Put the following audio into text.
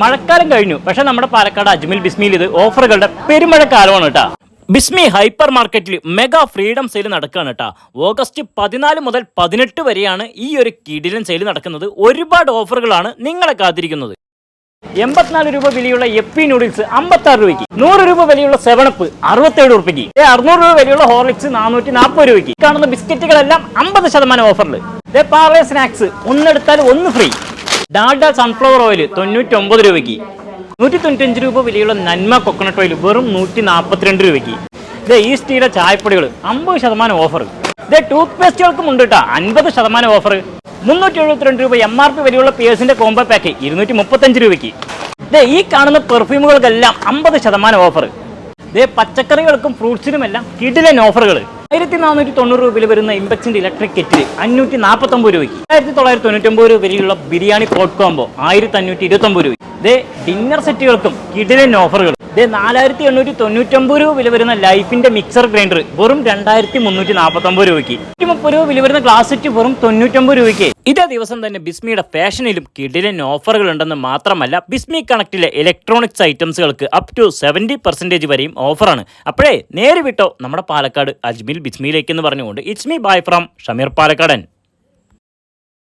മഴക്കാലം കഴിഞ്ഞു. പക്ഷെ നമ്മുടെ പാലക്കാട് അജ്മൽ ബിസ്മിയിൽ ഇത് ഓഫറുകളുടെ പെരുമഴക്കാലമാണ് കേട്ടോ. ബിസ്മി ഹൈപ്പർ മാർക്കറ്റിൽ മെഗാ ഫ്രീഡം സെയിൽ നടക്കുകയാണ് കേട്ടോ. ഓഗസ്റ്റ് പതിനാല് മുതൽ പതിനെട്ട് വരെയാണ് ഈ ഒരു കിടിലൻ സെയിൽ നടക്കുന്നത്. ഒരുപാട് ഓഫറുകളാണ് നിങ്ങളെ കാത്തിരിക്കുന്നത്. എൺപത്തിനാല് രൂപ വിലയുള്ള എപ്പി നൂഡിൽസ് അമ്പത്തി ആറ് രൂപയ്ക്ക്. നൂറ് രൂപ വിലയുള്ള സെവനപ്പ് അറുപത്തേഴ് രൂപയ്ക്ക് അറുന്നൂറ് രൂപ വിലയുള്ള ഹോർലിക്സ് നാനൂറ്റി നാൽപ്പത് രൂപയ്ക്ക് കാണുന്ന ബിസ്ക്കറ്റുകളെല്ലാം അമ്പത് ശതമാനം ഓഫറിൽ പാർലെ സ്നാക്സ് ഒന്നെടുത്താൽ ഒന്ന് ഫ്രീ. ഡാൽഡ സൺഫ്ലവർ ഓയിൽ തൊണ്ണൂറ്റി ഒമ്പത് രൂപയ്ക്ക്. നൂറ്റി തൊണ്ണൂറ്റഞ്ച് രൂപ വിലയുള്ള നന്മ കൊക്കനട്ട് ഓയിൽ വെറും നൂറ്റി നാൽപ്പത്തിരണ്ട് രൂപയ്ക്ക്. ദേ ഈ സ്റ്റീലെ ചായപ്പൊടികൾ അമ്പത് ശതമാനം ഓഫർ ദേ ടൂത്ത് പേസ്റ്റുകൾക്കും ഉണ്ട് കേട്ടോ അൻപത് ശതമാനം ഓഫർ മുന്നൂറ്റി എഴുപത്തിരണ്ട് രൂപ എം ആർ പി വിലയുള്ള പിയേഴ്സിന്റെ കോംബോ പാക്ക് ഇരുന്നൂറ്റി മുപ്പത്തഞ്ച് രൂപയ്ക്ക്. ദേ ഈ കാണുന്ന പെർഫ്യൂമുകൾക്കെല്ലാം അമ്പത് ശതമാനം ഓഫർ ദേ പച്ചക്കറികൾക്കും ഫ്രൂട്ട്സിനുമെല്ലാം കിടിലൻ ഓഫറുകൾ ആയിരത്തി നാനൂറ്റി തൊണ്ണൂറ് രൂപയിൽ വരുന്ന ഇമ്പക്സിന്റെ ഇലക്ട്രിക് കെറ്റിൽ അഞ്ഞൂറ്റി നാൽപ്പത്തൊമ്പത് രൂപയ്ക്ക്. ആയിരത്തി തൊള്ളായിരത്തി തൊണ്ണൂറ്റൊമ്പത് രൂപ വിലയുള്ള ബിരിയാണി കോട്ട് കോംബോ ആയിരത്തി അഞ്ഞൂറ്റി ഇരുപത്തൊമ്പത് രൂപ ദേ ഡിന്നർ സെറ്റുകൾക്കും കിടിലൻ ഓഫറുകൾ ദേ നാലായിരത്തി എണ്ണൂറ്റി തൊണ്ണൂറ്റൊമ്പത് രൂപ വില വരുന്ന ലൈഫിന്റെ മിക്സർ ഗ്രൈൻഡർ വെറും രണ്ടായിരത്തി മുന്നൂറ്റി നാൽപ്പത്തൊമ്പത് രൂപയ്ക്ക്. മുപ്പത് രൂപ വില വരുന്ന ഗ്ലാസ് സെറ്റ് വെറും തൊണ്ണൂറ്റൊമ്പത് രൂപയ്ക്ക്. ഇതേ ദിവസം തന്നെ ബിസ്മിയുടെ ഫാഷനിലും കിടിലൻ ഓഫറുകൾ ഉണ്ടെന്ന് മാത്രമല്ല ബിസ്മി കണക്റ്റിലെ ഇലക്ട്രോണിക്സ് ഐറ്റംസുകൾക്ക് അപ് ടു സെവന്റി പെർസെന്റേജ് വരെയും ഓഫറാണ് അപ്പോഴേ നേരെ വിട്ടോ നമ്മുടെ പാലക്കാട് അജ്മീൽ ബിസ്മിയിലേക്ക് എന്ന് പറഞ്ഞുകൊണ്ട് it's me bye from Shameer Palakkadan.